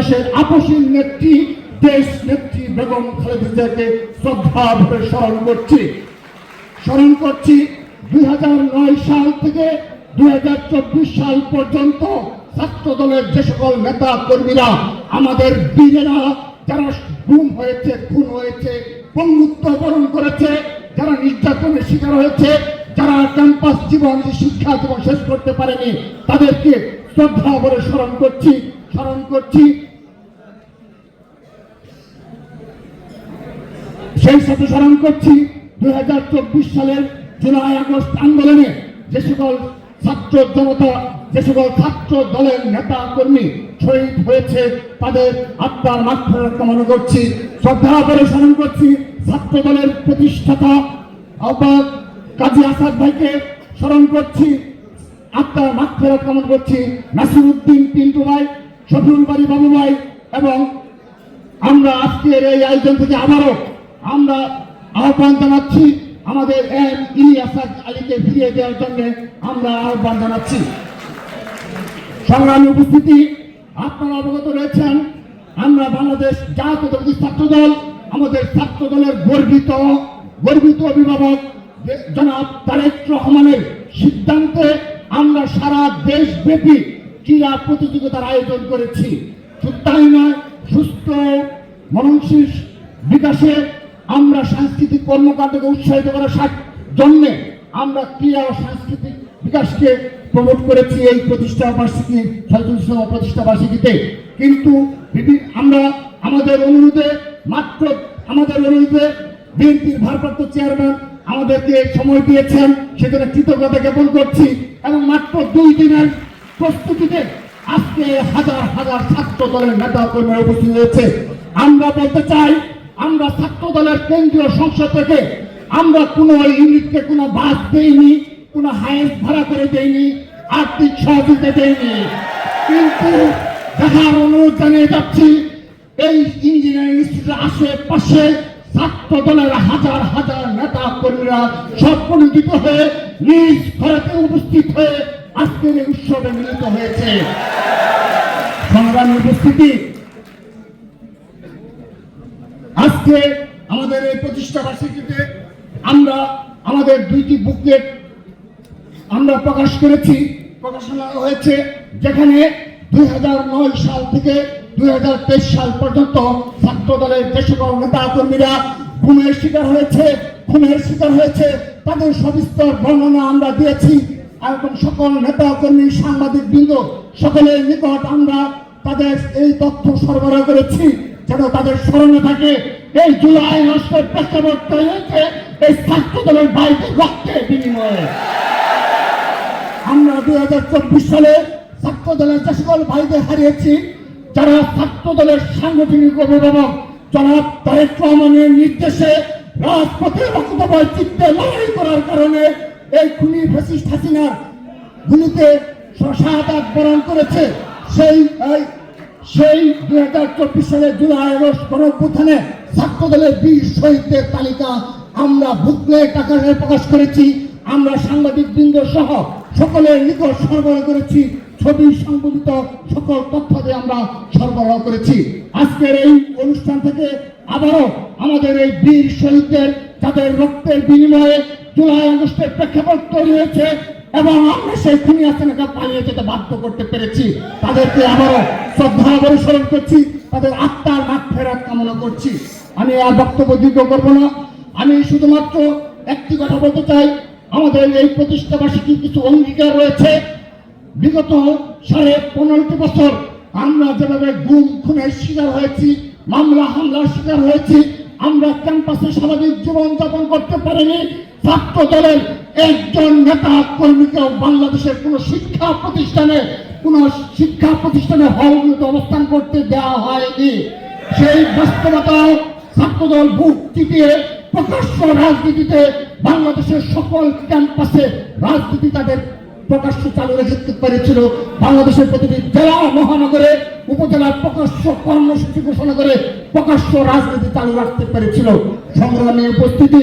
বাংলাদেশের আপসীন নেত্রী, দেশ নেত্রী বেগম খালেদা জিয়াকে শ্রদ্ধা ভরে স্মরণ করছি। স্মরণ করছি দুই সাল থেকে দুই সাল পর্যন্ত ছাত্র দলের যে সকল নেতা কর্মীরা আমাদের বীরেরা যারা গুম হয়েছে, খুন হয়েছে বন্ধুত্ব বরণ করেছে, যারা নির্যাতনের শিকার হয়েছে, যারা ক্যাম্পাস জীবন শিক্ষা জীবন শেষ করতে পারেনি, তাদেরকে শ্রদ্ধা করে স্মরণ করছি স্মরণ করছি। সেই সাথে স্মরণ করছি দুই হাজার চব্বিশ সালের জুলাই আগস্ট আন্দোলনে যে সকল ছাত্র জনতা, যে সকল ছাত্র দলের নেতা কর্মী শহীদ হয়েছে, তাদের আত্মার মাত্রা কামনা করছি, শ্রদ্ধা করে স্মরণ করছি ছাত্র দলের প্রতিষ্ঠাতা আহ্বায়ক কাজী আসাদ ভাইকে স্মরণ করছি, আত্মার মাত্রা কামনা করছি নাসিরুদ্দিন পিন্টু ভাই, শফিউল বাড়ি বাবু ভাই এবং আমরা আজকের এই আয়োজন থেকে আবারও আমরা আহ্বান জানাচ্ছি আমাদের এম ইলিয়াস আলীকে ফিরিয়ে দেওয়ার জন্য আমরা আহ্বান জানাচ্ছি। সংগ্রামী উপস্থিতি, আপনারা অবগত রয়েছেন, আমরা বাংলাদেশ জাতীয়তাবাদী ছাত্র দল, আমাদের ছাত্র দলের গর্বিত গর্বিত অভিভাবক জনাব তারেক রহমানের সিদ্ধান্তে আমরা সারা দেশব্যাপী ক্রীড়া প্রতিযোগিতার আয়োজন করেছি। তাই নয়, সুস্থ, মননশীল বিকাশে আমরা সাংস্কৃতিক কর্মকাণ্ডকে উৎসাহিত করার জন্যে আমরা ক্রীড়া ও সাংস্কৃতিক বিকাশকে প্রমোট করেছি এই প্রতিষ্ঠা বার্ষিকী ছয়চল্লিশতম প্রতিষ্ঠা বার্ষিকীতে। কিন্তু আমরা আমাদের অনুরোধে মাত্র আমাদের অনুরোধে বিএনপির ভারপ্রাপ্ত চেয়ারম্যান আমাদেরকে সময় দিয়েছেন। সেখানে কৃতজ্ঞতা জ্ঞাপন করছি এবং মাত্র দুই দিনের প্রস্তুতিতে আজকে হাজার হাজার ছাত্র দলের নেতা কর্মীরা উপস্থিত হয়েছে। আমরা বলতে চাই আমরা ছাত্র দলের কেন্দ্রীয় সংসদ থেকে আমরা কোনো ইউনিটকে কোনো বাস দেইনি, কোনো হায়েস্ট ভাড়া করে দেইনি, আর্থিক সহযোগিতা দেইনি। কিন্তু দেখার অনুরোধ জানিয়ে যাচ্ছি, এই ইঞ্জিনিয়ারিং ইনস্টিটিউটের আশেপাশে ছাত্র দলের হাজার হাজার নেতা কর্মীরা সম্পন্নিত হয়ে নিজ ঘরেতে উপস্থিত হয়ে আজকের এই উৎসবে মিলিত হয়েছে। সংগ্রামী উপস্থিতি আজকে আমাদের এই প্রতিষ্ঠা বার্ষিকীতে আমরা আমাদের দুইটি বুকলেট আমরা প্রকাশ করেছি, প্রকাশনা হয়েছে, যেখানে দুই হাজার নয় সাল থেকে দুই হাজার তেইশ সাল পর্যন্ত ছাত্র দলের যে সকল নেতা কর্মীরা খুনের শিকার হয়েছে খুনের শিকার হয়েছে, তাদের সবিস্তর বর্ণনা আমরা দিয়েছি। এবং সকল নেতা কর্মী সাংবাদিক বৃন্দ সকলের নিকট আমরা তাদের এই তথ্য সরবরাহ করেছি, যেন তাদের স্মরণে থাকে। এই জুলাই মাসের প্রেক্ষাপট তৈরি হয়েছে, এই ছাত্র দলের বাইরে রক্তের বিনিময়ে। আমরা দুই হাজার চব্বিশ সালে ছাত্র দলের যে সকল ভাইদের হারিয়েছি, যারা ছাত্র দলের সাংগঠনিক অভিভাবক, জনাব তারেক রহমানের নির্দেশে রাজপথে রক্তময় চিত্তে লড়াই করার কারণে এই খুনি ফেসিস্ট হাসিনার গুলিতে শাহাদাত বরণ করেছে। সেই সেই দুই হাজার চব্বিশ সালের জুলাই আগস্ট গণঅভ্যুত্থানে ছাত্র দলের বীর শহীদদের তালিকা আমরা বুকলেট আকারে প্রকাশ করেছি, আমরা সাংবাদিক বৃন্দ সহ সকলের নিকট সরবরাহ করেছি, ছবি সংবলিত সকল তথ্য দিয়ে আমরা সরবরাহ করেছি। আজকের এই অনুষ্ঠান থেকে আবারও আমাদের এই বীর শহীদদের তাদের রক্তের বিনিময়ে জুলাই আগস্টের প্রেক্ষাপট তৈরি হয়েছে এবং আমরা সেই খুনি আসানাকে পালিয়ে যেতে বাধ্য করতে পেরেছি। তাদেরকে আবারও শ্রদ্ধা করে করছি, তাদের আত্মার মাঠ ফেরাত কামনা করছি। আমি আর বক্তব্য দীর্ঘ করব না। আমি শুধুমাত্র একটি কথা বলতে চাই, আমাদের এই প্রতিষ্ঠা বার্ষিকী কিছু অঙ্গীকার রয়েছে। বিগত সাড়ে পনেরোটি বছর আমরা যেভাবে গুম, খুনের শিকার হয়েছি, মামলা, হামলার শিকার হয়েছি আমরা ক্যাম্পাসে স্বাভাবিক জীবন যাপন করতে পারিনি। ছাত্র দলের একজন নেতা কর্মীকেও বাংলাদেশের কোন শিক্ষা প্রতিষ্ঠানে, কোন শিক্ষা প্রতিষ্ঠানে হলগুলোতে অবস্থান করতে দেওয়া হয়নি। সেই বাস্তবতাও ছাত্রদল বুক চিপিয়ে প্রকাশ্য রাজনীতিতে বাংলাদেশের সকল ক্যাম্পাসে রাজনীতি তাদের প্রকাশ্য চালু রেখে পেরেছিল বাংলাদেশের প্রতিটি জেলা, মহানগরে, উপজেলার প্রকাশ্য কর্মসূচি ঘোষণা করে প্রকাশ্য রাজনীতি চালু রাখতে পেরেছিল। সংগ্রামী উপস্থিতি,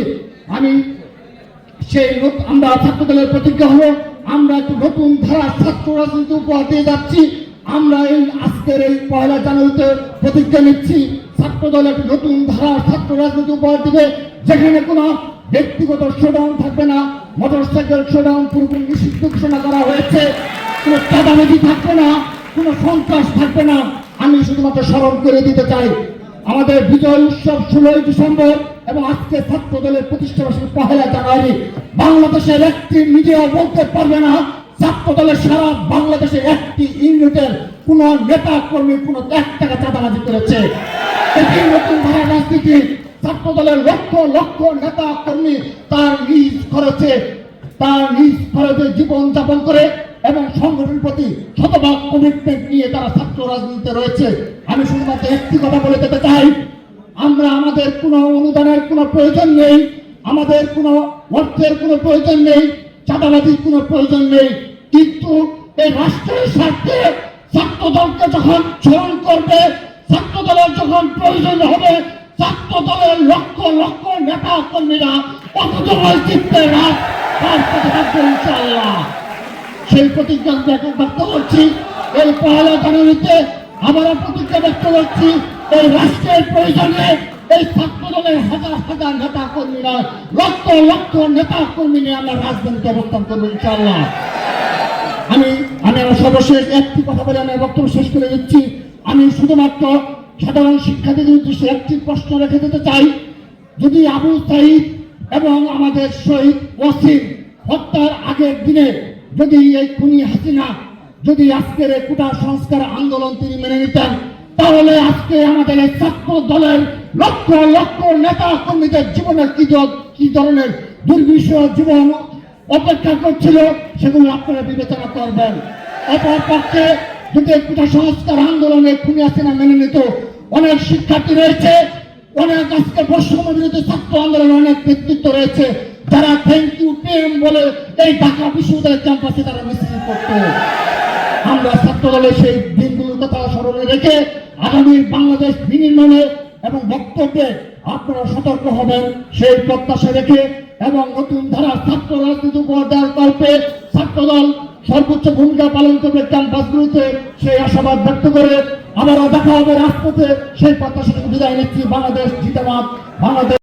আমি সেই আমরা ছাত্র দলের প্রতিজ্ঞা হলো, আমরা একটি নতুন ধারা ছাত্র রাজনীতি উপহার দিয়ে যাচ্ছি। আমরা এই আজকের এই পয়লা জানুয়ারিতে প্রতিজ্ঞা নিচ্ছি ছাত্র দল একটি নতুন ধারা ছাত্র রাজনীতি উপহার দিবে। যেখানে কোনো ব্যক্তিগত শোডাউন থাকবে না। মোটরসাইকেল শোডাউন পুরোপুরি নিষিদ্ধ ঘোষণা করা হয়েছে। কোনো চাঁদাবাজি থাকবে না, কোনো সন্ত্রাস থাকবে না। আমি শুধুমাত্র স্মরণ করে দিতে চাই, আমাদের বিজয় উৎসব ষোলোই ডিসেম্বর এবং আজকে ছাত্র দলের প্রতিষ্ঠা বার্ষিকী পহেলা জানুয়ারি। বাংলাদেশের একটি মিডিয়া বলতে পারবে না, ছাত্র দলের সারা বাংলাদেশের একটি ইউনিটের কোন নেতা কর্মী কোন এক টাকা চাঁদাবাজি করেছে। এটি নতুন ধারা রাজনীতি ছাত্র দলের লক্ষ লক্ষ নেতা কর্মী তার নিজ খরচে, তার নিজ খরচে জীবন যাপন করে এবং সংগঠনের প্রতি শতভাগ কমিটমেন্ট নিয়ে তারা ছাত্র রাজনীতিতে রয়েছে। আমি শুধুমাত্র একটি কথা বলে যেতে চাই, আমরা আমাদের কোনো অনুদানের কোনো প্রয়োজন নেই, আমাদের কোনো অর্থের কোনো প্রয়োজন নেই, চাঁদাবাজির কোনো প্রয়োজন নেই, কিন্তু এই রাষ্ট্রের স্বার্থে ছাত্র দলকে যখন স্মরণ করবে ছাত্র দলের যখন প্রয়োজন হবে ছাত্র দলের লক্ষ লক্ষ নেতা কর্মীরা অকুতময় চিত্তে রাত তার সেই প্রতিজ্ঞা ব্যক্ত করছি, এই পহেলা জানুয়ারিতে আবারও প্রতিজ্ঞা ব্যক্ত করছি, এই রাষ্ট্রের প্রয়োজনে এই ছাত্র দলের হাজার হাজার নেতা কর্মীরা, লক্ষ লক্ষ নেতা কর্মী নিয়ে আমরা রাজনীতিতে অবস্থান করব ইনশাআল্লাহ। আমি আমি আমার সর্বশেষ একটি কথা বলে আমি বক্তব্য শেষ করে দিচ্ছি। আমি শুধুমাত্র সাধারণ শিক্ষার্থীদের উদ্দেশ্যে একটি প্রশ্ন রেখে দিতে চাই, যদি আবু সাইদ এবং আমাদের শহীদ ওয়াসিম হত্যার আগের দিনে যদি এই খুনি হাসিনা, যদি আজকের এই কুটা সংস্কার আন্দোলন তিনি মেনে নিতেন, তাহলে আজকে আমাদের এই ছাত্র দলের লক্ষ লক্ষ নেতা কর্মীদের জীবনের কি কি ধরনের দুর্বিষহ জীবন অপেক্ষা করছিল, সেগুলো আপনারা বিবেচনা করবেন। অপর যদি একটা সংস্কার আন্দোলনে খুনি হাসিনা মেনে নিত। অনেক শিক্ষার্থী রয়েছে, অনেক আজকে বৈষম্য ছাত্র আন্দোলনে অনেক ব্যক্তিত্ব রয়েছে, যারা থ্যাংক ইউ পিএম বলে এই ঢাকা বিশ্ববিদ্যালয় ক্যাম্পাসে তারা মিছিল করতো। আমরা ছাত্র দলের সেই দিনগুলোর কথা স্মরণে রেখে আগামী বাংলাদেশ বিনির্মাণে এবং বক্তব্যে আপনারা সতর্ক হবেন, সেই প্রত্যাশা রেখে এবং নতুন ধারা ছাত্র রাজনীতি উপহার দেওয়ার ছাত্র দল সর্বোচ্চ ভূমিকা পালন করবে ক্যাম্পাসগুলোতে সেই আশাবাদ ব্যক্ত করে আবারও দেখা হবে রাজপথে। সেই প্রত্যাশা বিদায় নিচ্ছি। বাংলাদেশ জিতাবাদ বাংলাদেশ